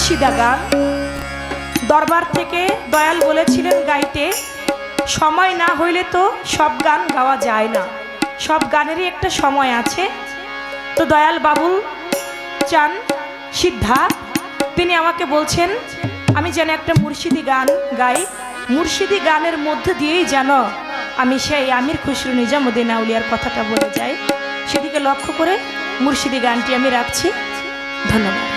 মুর্শিদা গান দরবার থেকে দয়াল বলেছিলেন গাইতে, সময় না হইলে তো সব গান গাওয়া যায় না। সব গানেরই একটা সময় আছে। তো দয়াল বাবুল চান সিদ্ধা তিনি আমাকে বলছেন, আমি যেন একটা মুর্শিদি গান গাই। মুর্শিদি গানের মধ্যে দিয়েই যেন আমি সেই আমির খুসরু নিজামুদ্দিন আউলিয়ার কথাটা বলে যাই। সেদিকে লক্ষ্য করে মুর্শিদি গানটি আমি রাখছি। ধন্যবাদ।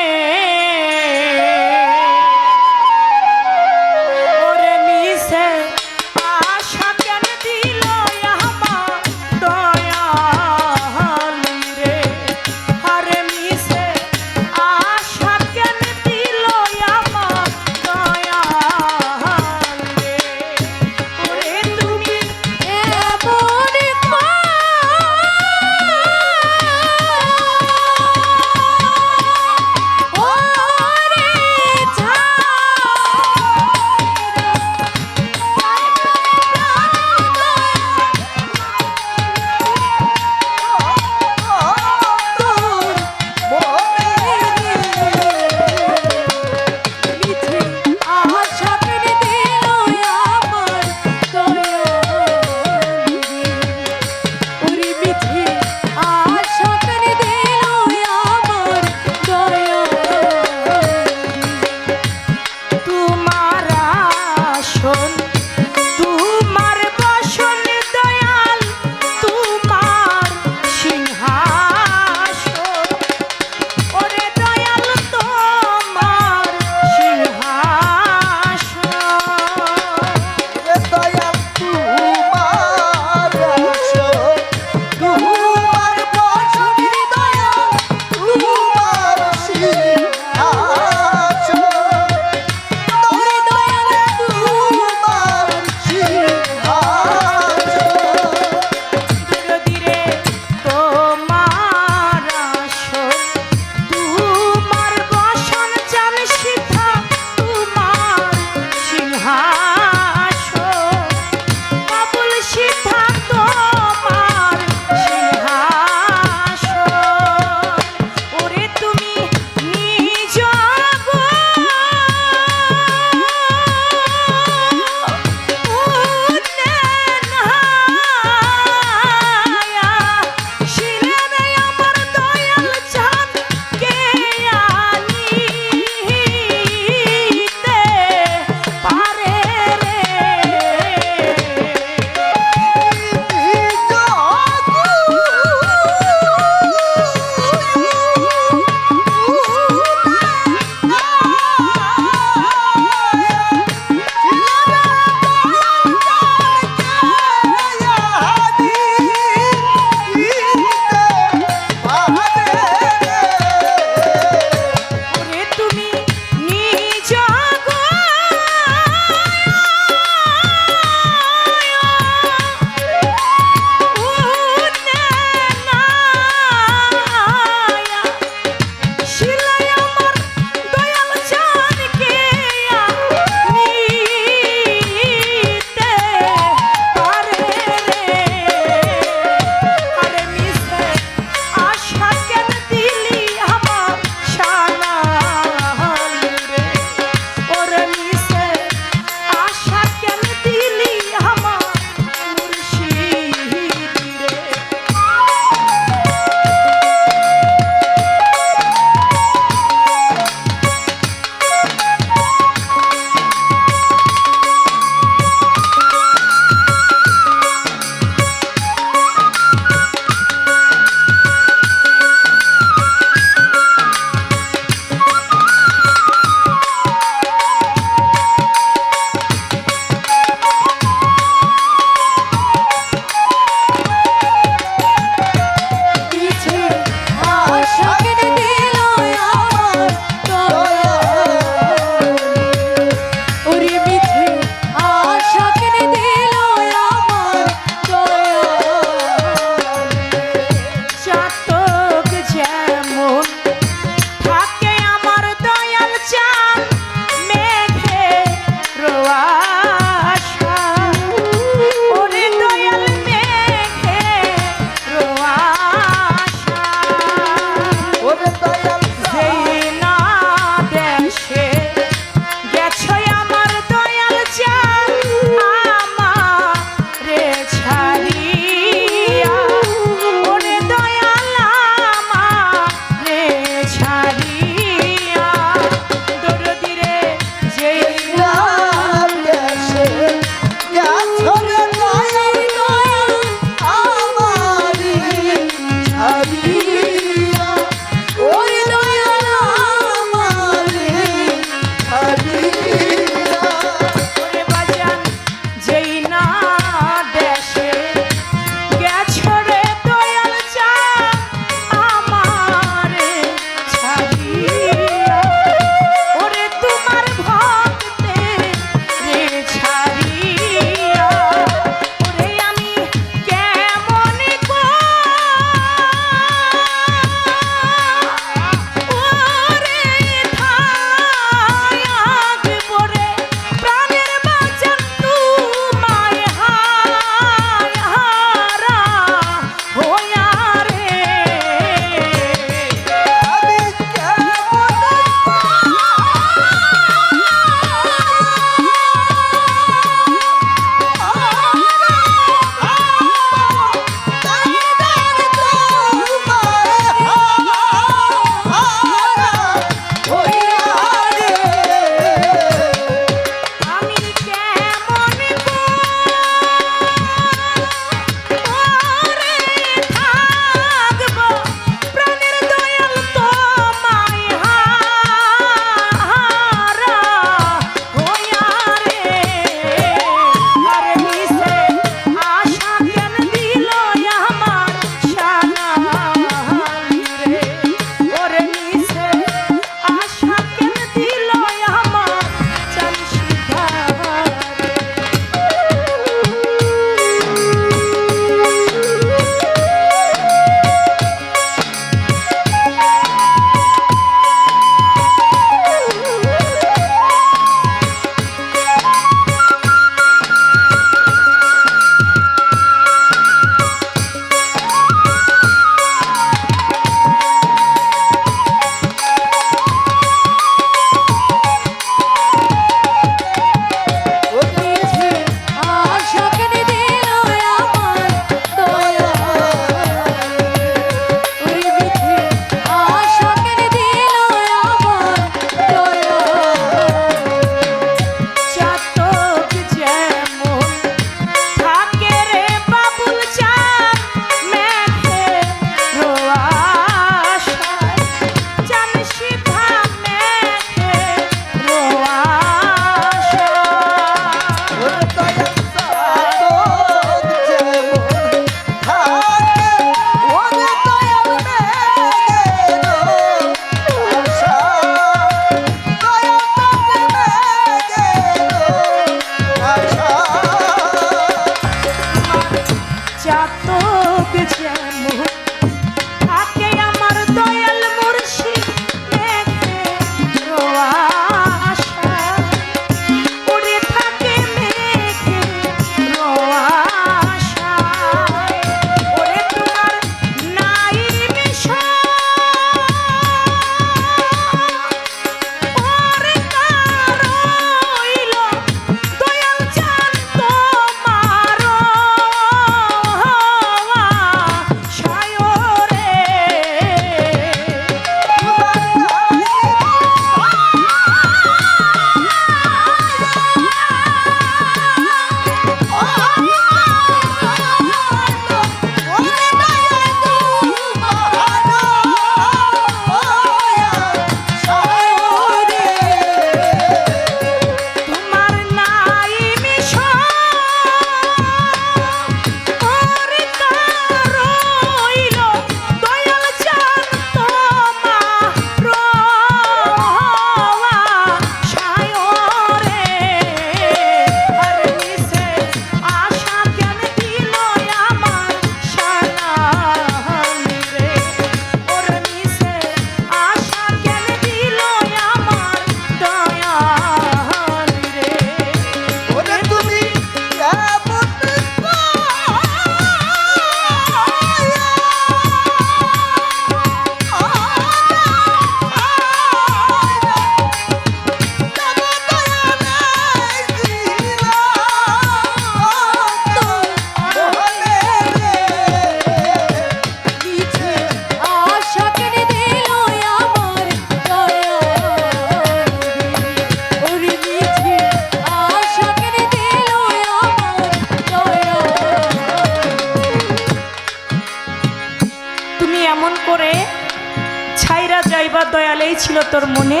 তোর মনে?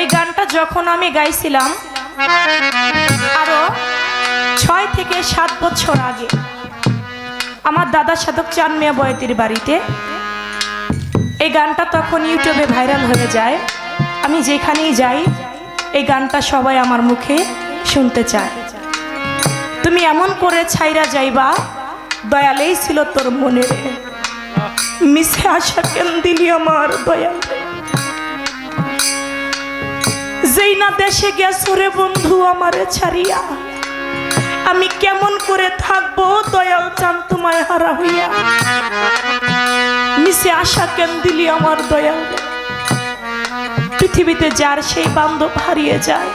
এই গানটা যখন আমি গাইছিলাম, আরও ছয় থেকে সাত বছর আগে, আমার দাদা সাধক চান মিয়া বয়তির বাড়িতে, এই গানটা তখন ইউটিউবে ভাইরাল হয়ে যায়। আমি যেখানেই যাই, এই গানটা সবাই আমার মুখে শুনতে চায়। তুমি এমন করে ছাইরা যাইবা, দয়ালেই ছিল তোর মনে মিশে আশা কেন দিলি আমার দয়াল? যেই না দেশে গেছো রে বন্ধু আমারে ছাড়িয়া, আমি কেমন করে থাকব দয়াল চান তোমায় হারা হইয়া? মিশে আশা কেন দিলি আমার দয়াল পৃথিবীতে যার সেই বান্ধব হারিয়ে যায়।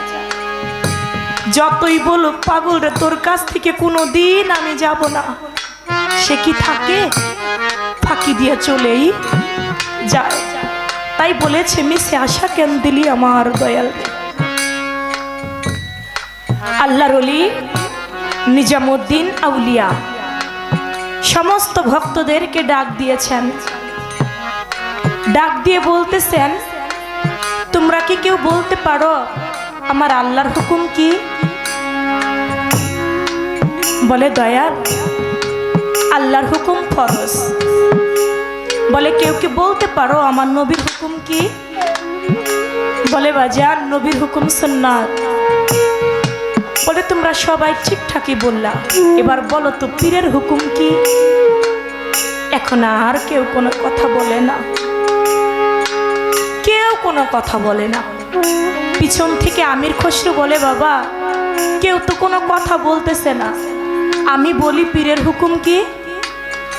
যতই বলুক পাগল রে, তোর কাছ থেকে কোনো দিন আমি যাব না। সে কি থাকে? ফাঁকি দিয়ে চলেই যায়। তাই বলেছে, মিশে আশা কেন দিলি আমার দয়াল রে আল্লাহর অলি নিজামুদ্দিন আউলিয়া। সমস্ত ভক্তদেরকে ডাক দিয়েছেন। ডাক দিয়ে বলতেছেন, তোমরা কি কেউ বলতে পারো আমার আল্লাহর হুকুম কি? বলে দয়াল আল্লাহর হুকুম ফরজ। বলে, কেউ কি বলতে পারো আমার নবীর হুকুম কি? বলে বাজার নবীর হুকুম সুন্নাত। বলে তোমরা সবাই ঠিকঠাকই বললা। এবার বলো তো, পীরের হুকুম কি? এখন আর কেউ কোনো কথা বলে না। কেউ কোনো কথা বলে না। পিছন থেকে আমির খসরু বলে, বাবা, কেউ তো কোনো কথা বলতেছে না। আমি বলি পীরের হুকুম কি?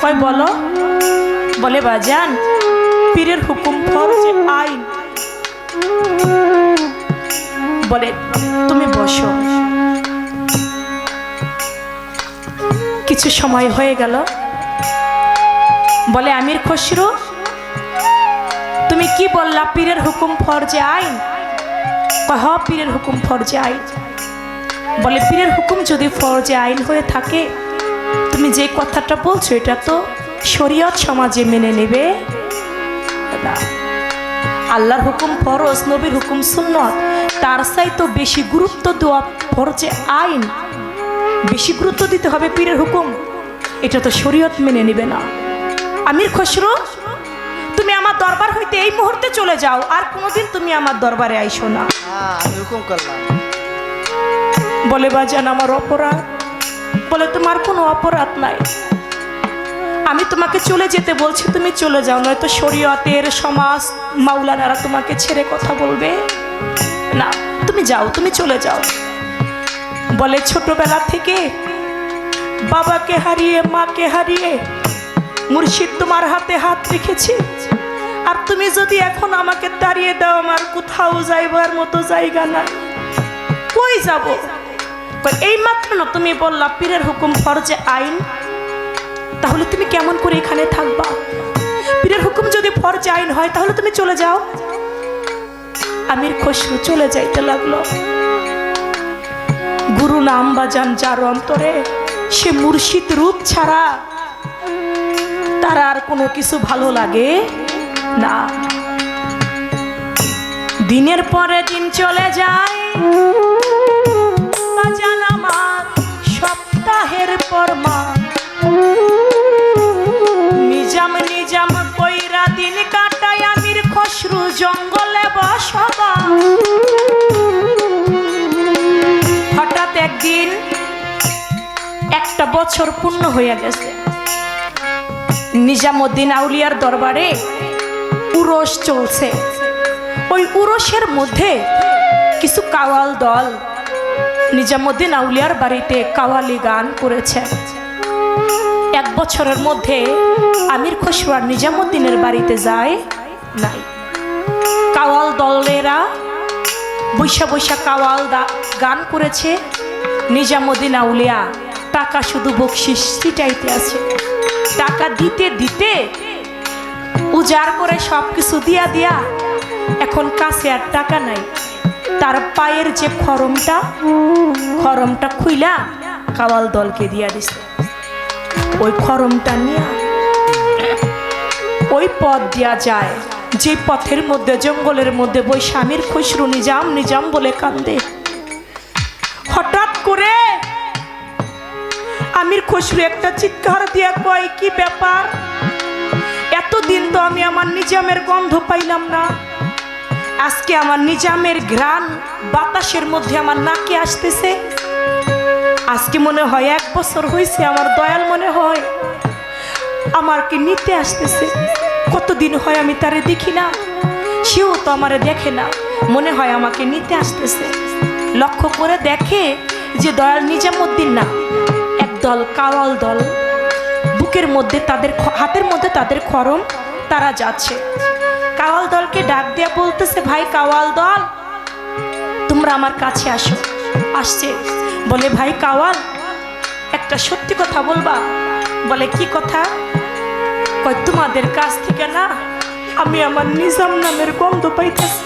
কয়, বলো। বলে, বাজান, পীরের হুকুম ফরজ আইন। বলে, তুমি বসো। কিছু সময় হয়ে গেল। বলে, আমির খসরু, তুমি কি বললা পীরের হুকুম ফরজে আইন? হ পীরের হুকুম ফরজে আইন। বলে, পীরের হুকুম যদি ফরজে আইন হয়ে থাকে, তুমি যে কথাটা বলছো, এটা তো শরীয়ত সমাজে মেনে নেবে। আল্লাহর হুকুম ফরজ, নবীর হুকুম সুন্নত, তার চাই তো বেশি গুরুত্ব দেওয়া ফরজে আইন। বেশি গুরুত্ব দিতে হবে পীরের হুকুম। এটা তো শরীয়ত মেনে নেবে না। আমির খসরু তুমি আমার দরবার হইতে এই মুহূর্তে চলে যাও আর কোনোদিন তুমি আমার দরবারে আইসো না। হ্যাঁ আমি হুকুম করলাম। বলে বাজান আমার অপরাধ। বলে তোমার কোনো অপরাধ নাই। আমি তোমাকে চলে যেতে বলছি তুমি চলে যাও নয়তো শরীয়তের সমাজ মাওলানারা তোমাকে ছেড়ে কথা বলবে। না তুমি যাও তুমি চলে যাও। বলে, ছোটবেলা থেকে বাবাকে হারিয়ে, মাকে হারিয়ে মুর্শিদ তোমার হাতে হাত রেখেছি। আর তুমি যদি এখন আমাকে দাঁড়িয়ে দাও, আমার কোথাও যাইবার মতো জায়গা না কই যাব? এই মাত্র না, তুমি বললা, পীরের হুকুম ফরজে আইন। তাহলে তুমি কেমন করে এখানে থাকবা? পীরের হুকুম যদি ফরজে আইন হয়, তাহলে তুমি চলে যাও। আমির খসরু চলে যাইতে লাগল। গুরু নাম বাজান যার অন্তরে সে মুর্শিদ রূপ ছাড়া তার আর কোনো কিছু ভালো লাগে না। দিনের পরে দিন চলে যায় সপ্তাহের পর মা। নিজাম নিজাম কইরা দিন কাটায় আমির খসরু জঙ্গলে বসবা একটা বছর পূর্ণ হইয়া গেছে। নিজামুদ্দিন আউলিয়ার দরবারে উরস চলছে। ওই উরসের মধ্যে কিছু কাওয়াল দল নিজামুদ্দিন আউলিয়ার বাড়িতে কাওয়ালি গান করেছে। এক বছরের মধ্যে আমির খসরু আর নিজামুদ্দিনের বাড়িতে যায় নাই। কাওয়াল দলেরা বৈশা বৈশা কাওয়াল গান করেছে নিজামুদ্দিন আউলিয়া। টাকা শুধু বকশিস ছিটাইতে আছে। টাকা দিতে দিতে উজাড় করে সব কিছু দিয়া দিয়া এখন কাছে আর টাকা নাই। তার পায়ের যে খরমটা খরমটা খুইলা কাওয়াল দলকে দিয়া দিছে। ওই খরমটা নিয়ে ওই পথ দিয়া যায়। যে পথের মধ্যে, জঙ্গলের মধ্যে বই স্বামীর খুশরু নিজাম নিজাম বলে কান্দে। খুশরু একটা চিৎকার দিয়া কয়, কি ব্যাপার? এতদিন তো আমি আমার নিজামের গন্ধ পাইলাম না। আজকে আমার নিজামের ঘ্রাণ বাতাসের মধ্যে আমার নাকে আসতেছে। আজকে মনে হয় এক বছর হয়েছে আমার দয়াল মনে হয়। আমাকে নিতে আসতেছে? কতদিন হয় আমি তারে দেখি না। সেও তো আমারে দেখে না। মনে হয় আমাকে নিতে আসতেছে। লক্ষ্য করে দেখে যে দয়াল নিজামুদ্দিন না। একদল কাওয়াল দল। বুকের মধ্যে তাদের হাতের মধ্যে তাদের খরম তারা যাচ্ছে। কাওয়াল দলকে ডাক দেয়া বলতেছে, ভাই কাওয়াল দল, তোমরা আমার কাছে আসো। আসছে। বলে, ভাই কাওয়াল, একটা সত্যি কথা বলবা? বলে, কি কথা? কয়, তোমাদের কাছ থেকে না, আমি আমার নিজাম নামের গন্ধ পাইতেছি।